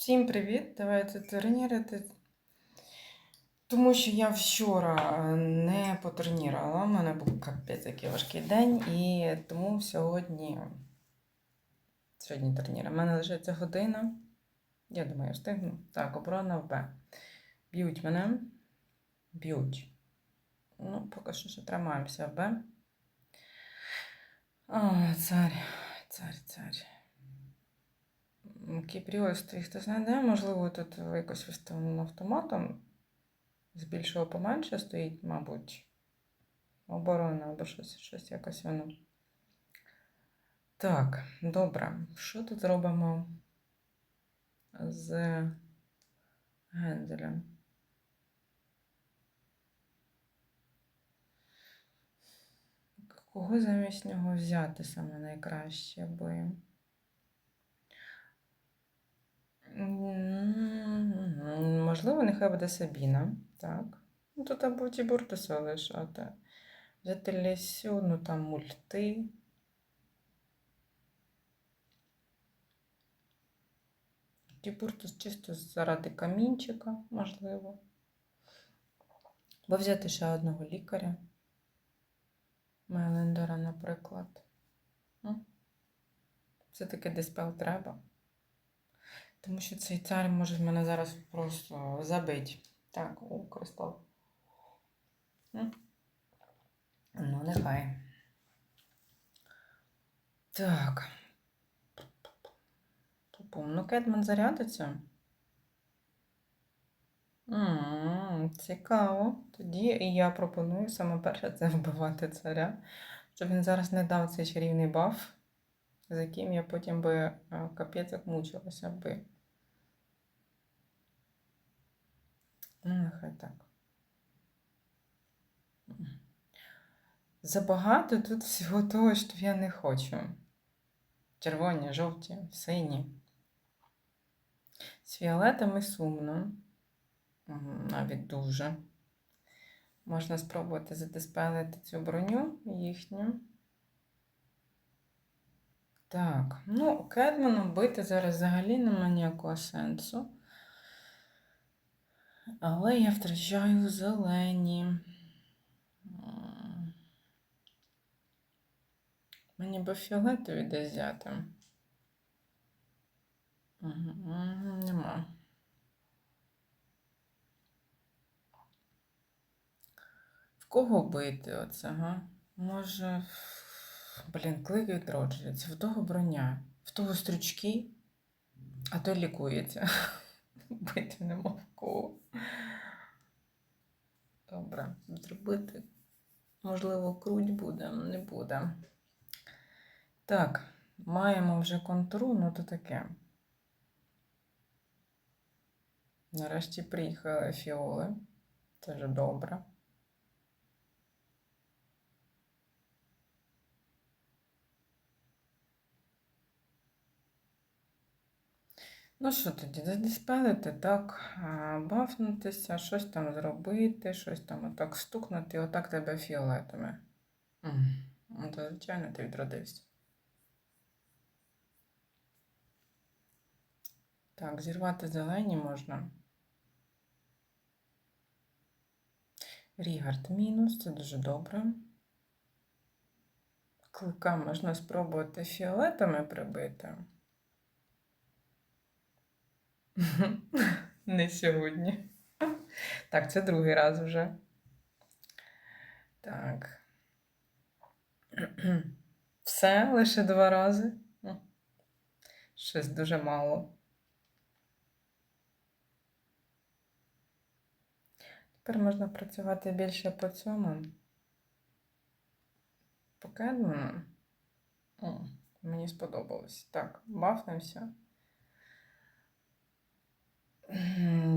Всім привіт! Давайте тренірити. Тому що я вчора е, не потренувала, у мене був капець який важкий день, і тому сьогодні сьогодні тренір. У мене лишиться година. Я думаю, встигну. Так, оборона в Б. Б'ють мене. Б'ють. Ну, поки що ще тримаємося в Б. О, цар, цар, цар. Кіпріострій хто знайде, можливо, тут якось виставлено автоматом. З більшого поменше стоїть, мабуть, оборона або щось, щось якось воно. Так, добре. Що тут робимо з генделем? Кого замість нього взяти саме найкраще би? М, Можливо, нехай буде Сабіна. Так. Ну, тут або Тібуртуса лишати. Взяти Лесю, ну там мульти. Тібуртус чисто заради камінчика, можливо. Бо взяти ще одного лікаря. Мелендера, наприклад. Все-таки диспел треба. Тому що цей цар може в мене зараз просто забити. Так, о, кристал. Ну, нехай. Так. Ну, Кетман зарядиться. м цікаво. Тоді я пропоную саме перше це вбивати царя, щоб він зараз не дав цей чарівний баф, з яким я потім би е, капець як мучилася би. Нехай так. Забагато тут всього того, що я не хочу. Червоні, жовті, сині. З фіолетами сумно. Навіть дуже. Можна спробувати задиспелити цю броню їхню. Так, ну, Кедманом бити зараз взагалі нема ніякого сенсу. Але я втрачаю зелені. Мені би фіолетові десь взяти. Мгм, Нема. В кого бити оце, га? Може. Блін, клик відроджується. В того броня, в того стрючки, а той лікується. Бити нема в кого. Добре, зробити. Можливо, круть буде, не буде. Так, маємо вже контуру, ну то таке. Нарешті приїхали фіоли. Це вже добре. Ну що тоді, задиспелити, так, бафнутися, щось там зробити, щось там отак стукнути, і отак тебе фіолетами. Ну, то, звичайно, ти відродився. Так, зірвати зелені можна. Рігард мінус, це дуже добре. Клика можна спробувати фіолетами прибити. Не сьогодні. Так, це другий раз вже. Так. Все, лише два рази. Ну, Щось дуже мало. Тепер можна працювати більше по цьому. По Кедману. Мені сподобалось. Так, бафнемося.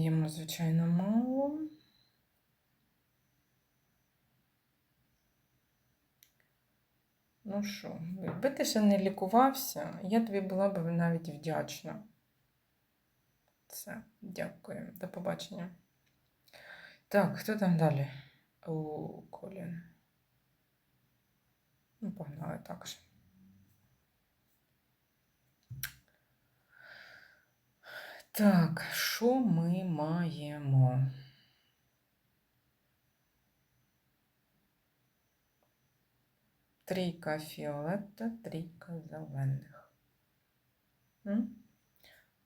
Йому, звичайно, мало. Ну що, якби ти ще не лікувався, я тобі була б навіть вдячна. Все, дякую. До побачення. Так, хто там далі? У Колін. Ну, погнали також. Так, що ми маємо? Трійка фіолетта, трійка зелених. М?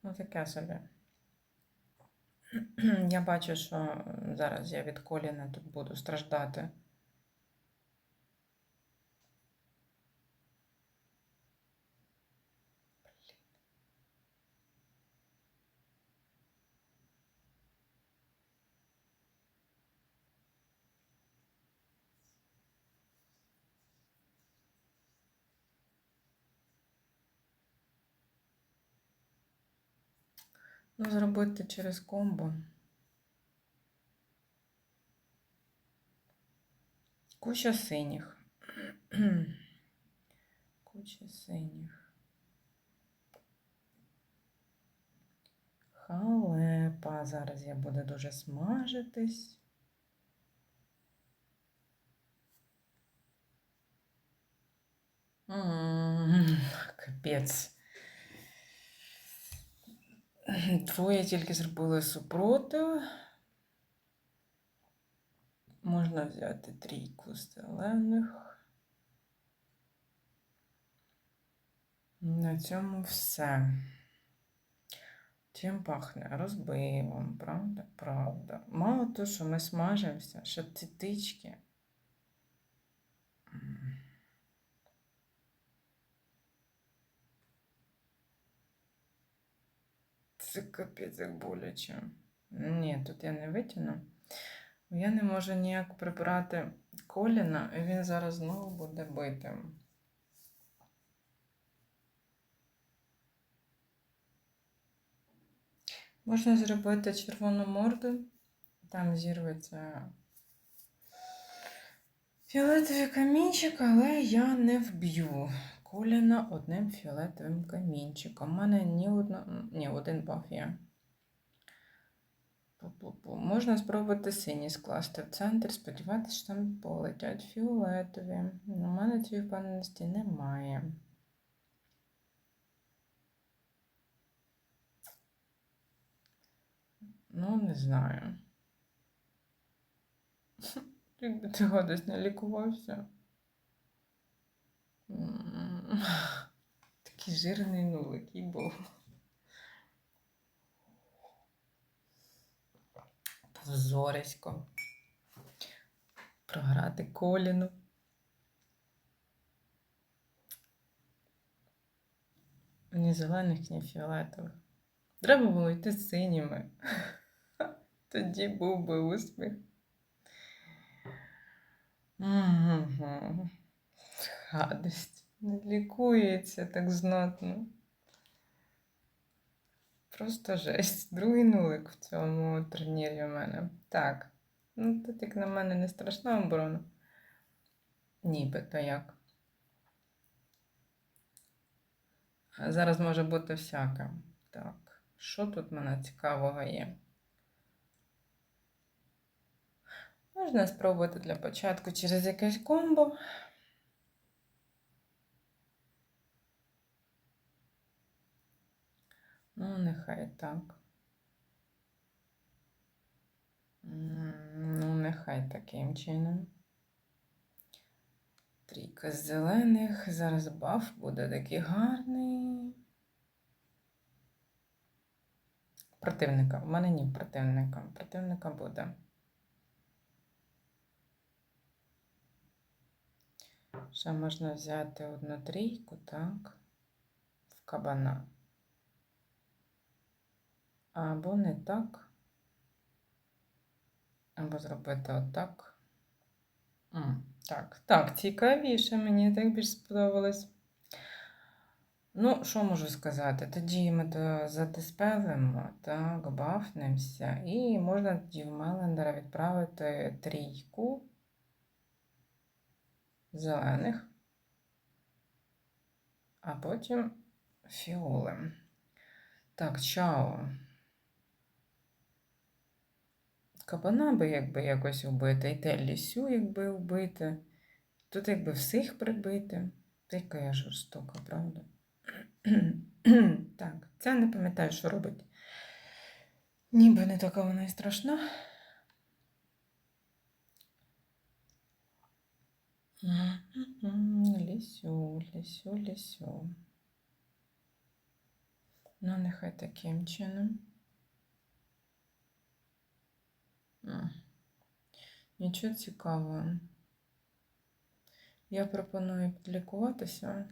Ну, таке собі. Я бачу, що зараз я від коліна тут буду страждати. Ну, зробити через комбо. Куча синіх. Куча синіх. Халепа. Зараз я буду дуже смажитись. Капець. Двоє тільки зробили супротив. Можна взяти трійку зелених. На цьому все. Чим пахне? Розбивом, правда? Правда. Мало того, що ми смажимося, що ці тички. М. Це капець як боляче. Ні, тут я не витягну. Я не можу ніяк прибрати коліна, і він зараз знову буде битим. Можна зробити червону морду, там зірветься фіолетовий камінчик, але я не вб'ю коліна одним фіолетовим камінчиком. У мене ні одна, ні, один баф є. Пу-пу-пу. Можна спробувати синій скласти в центр, сподіватися, що там полетять фіолетові. У мене цієї впевненості немає. Ну, не знаю. Якби ти гадость не лікувався. Такий жирний нулик і був. Позорисько. Програти коліну. Ні зелених, ні фіолетових. Треба було йти синіми. Тоді був би успіх. Гадость. Не лікується так знатно. Просто жесть. Другий нулик в цьому турнірі у мене. Так. Ну, тут як на мене не страшна оборона. Нібито як. А зараз може бути всяке. Так. Що тут мене цікавого є? Можна спробувати для початку через якесь комбо. Ну, нехай так. Ну, нехай таким чином. Трійка з зелених. Зараз баф буде такий гарний. Противника. У мене ні противника. Противника буде. Ще можна взяти одну трійку, так, в кабана. Або не так. Або зробити отак. Так, так, цікавіше, мені так більш сподобалось. Ну, що можу сказати? Тоді ми до задиспелимо, так, бафнемося, і можна тоді в Мелендера відправити трійку зелених, а потім фіоли. Так, чао. Кабана би якби якось вбити, і те лісю якби вбити. Тут якби всіх прибити. Яка я жорстока, правда? так, це не пам'ятаю, що робить. Ніби не така вона і страшна. Лісю, лісю, лісю. Ну, нехай таким чином. М. Нічого цікавого. Я пропоную підлікуватися.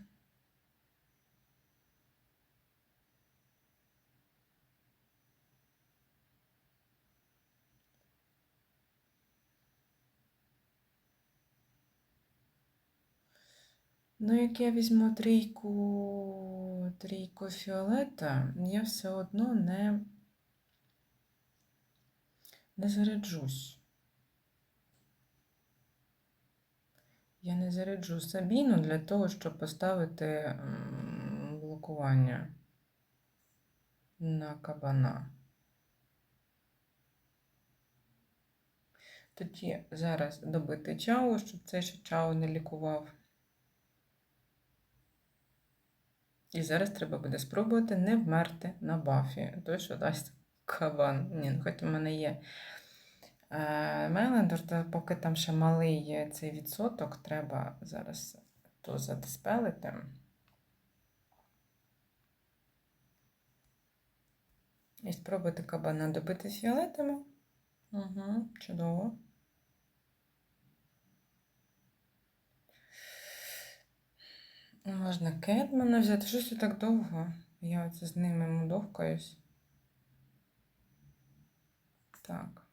Ну, як я візьму трійку, трійку фіолета, я все одно не, не заряджусь. Я не заряджу Сабіну для того, щоб поставити блокування на кабана. Тоді зараз добити чау, щоб цей ще чау не лікував. І зараз треба буде спробувати не вмерти на бафі. Той, що дасть кабан. Ні, ну хоч у мене є е, Мелендор, то поки там ще малий цей відсоток, треба зараз то задиспелити. І спробувати кабана добити фіолетами. Угу, чудово. Можна Кетмана взяти. Щось так довго. Я оце з ними мудовкаюсь. Так.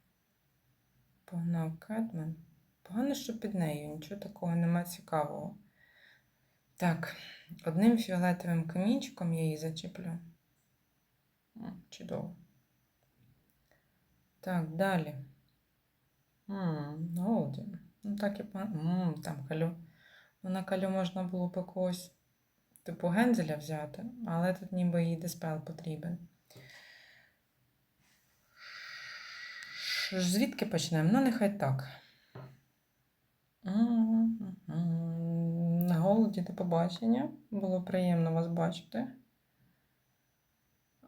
Погнав Кетман. Погано, що під нею, нічого такого нема цікавого. Так, одним фіолетовим камінчиком я її зачеплю. Чудово. Так, далі. Ммм. Ну так і. Ммм, там калю. Ну, на калю можна було б якогось типу гензеля взяти, але тут ніби їй диспел потрібен. Ш- Звідки почнемо? Ну, нехай так. На голоді до побачення. Було приємно вас бачити.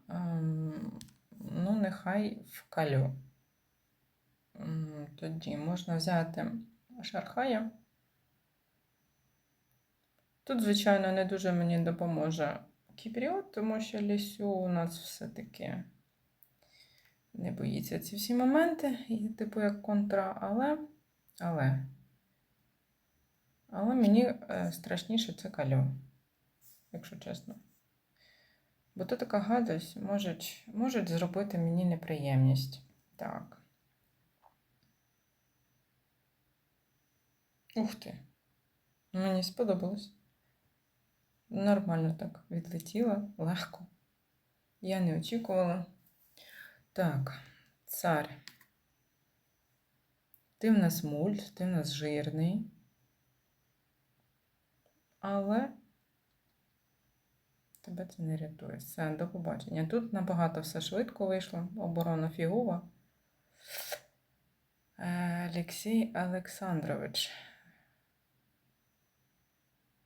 Ем, Ну, нехай в калю. Тоді можна взяти шархая. Тут, звичайно, не дуже мені допоможе кіпріот, тому що лісю у нас все-таки не боїться ці всі моменти, і типу як контра, але, але, але мені е, страшніше це калю, якщо чесно. Бо то така гадость можуть, можуть зробити мені неприємність. Так. Ух ти. Мені сподобалось. Нормально так відлетіла, легко. Я не очікувала. Так, цар. Ти в нас мульт, ти в нас жирний. Але тебе це не рятує. Все, до побачення. Тут набагато все швидко вийшло. Оборона фігова. Е, Олексій Олександрович.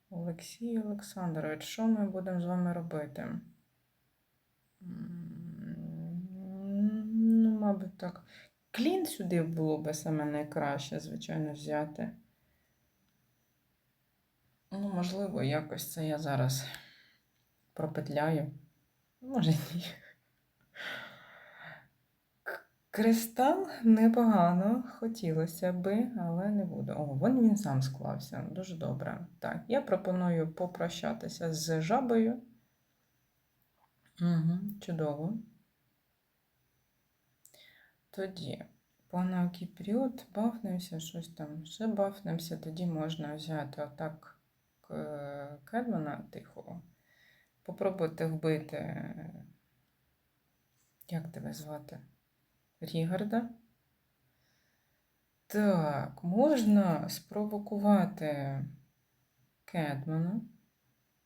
Олексій Олександрович, що ми будемо з вами робити? Мабуть, так. Клін сюди було би саме найкраще, звичайно, взяти. Ну, можливо, якось це я зараз пропетляю. Може, ні. Кристал непогано, хотілося би, але не буду. О, вон він сам склався. Дуже добре. Так, я пропоную попрощатися з жабою. Угу, чудово. Тоді, по погнав період, бафнемося, щось там ще бафнемося, тоді можна взяти отак Кедмана тихого. Попробувати вбити. Як тебе звати? Рігарда. Так, можна спровокувати Кедмана.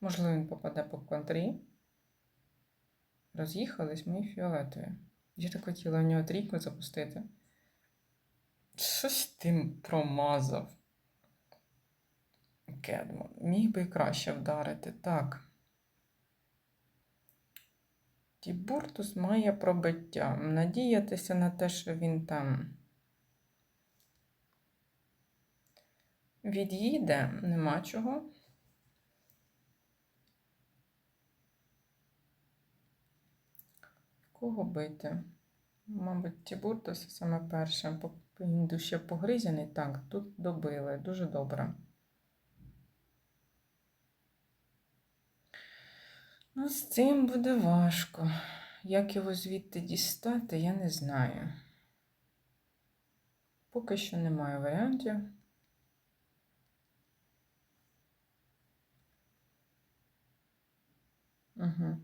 Можливо, він попаде по контрі. Роз'їхались мої фіолетові. Я так хотіла в нього трійку запустити. Щось тим промазав. Кедман. Міг би краще вдарити. Так. Тібуртус має пробиття. Надіятися на те, що він там від'їде, нема чого. Кого бити? Мабуть, Тібуртус саме перше, бо він душе погризений. Так, тут добили. Дуже добре. Ну, з цим буде важко. Як його звідти дістати, я не знаю. Поки що немає варіантів. Угу.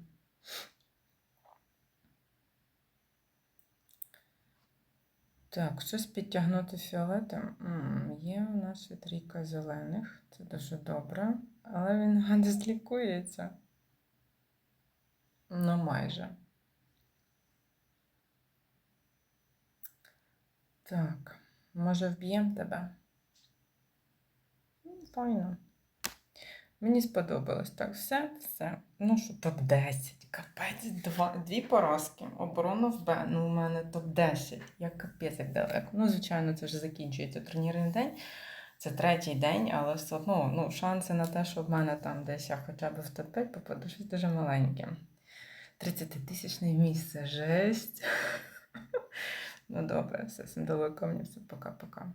Так, щось підтягнути фіолетом. М, Є у нас і зелених. Це дуже добре. Але він гади злікується. Ну, майже. Так, може вб'ємо тебе? Ну, Файно. Мені сподобалось. Так, все, все. Ну що, топ-10. Капець, два, дві поразки. Оборона в Б. Ну, у мене топ-10. Я капець як далеко. Ну, звичайно, це вже закінчується турнірний день. Це третій день, але все одно ну, шанси на те, що в мене там десь я хоча б в топ-5 попаду, щось дуже маленьке. 30-тисячне місце. Жесть. Ну добре, все, всім далеко мені все, пока-пока.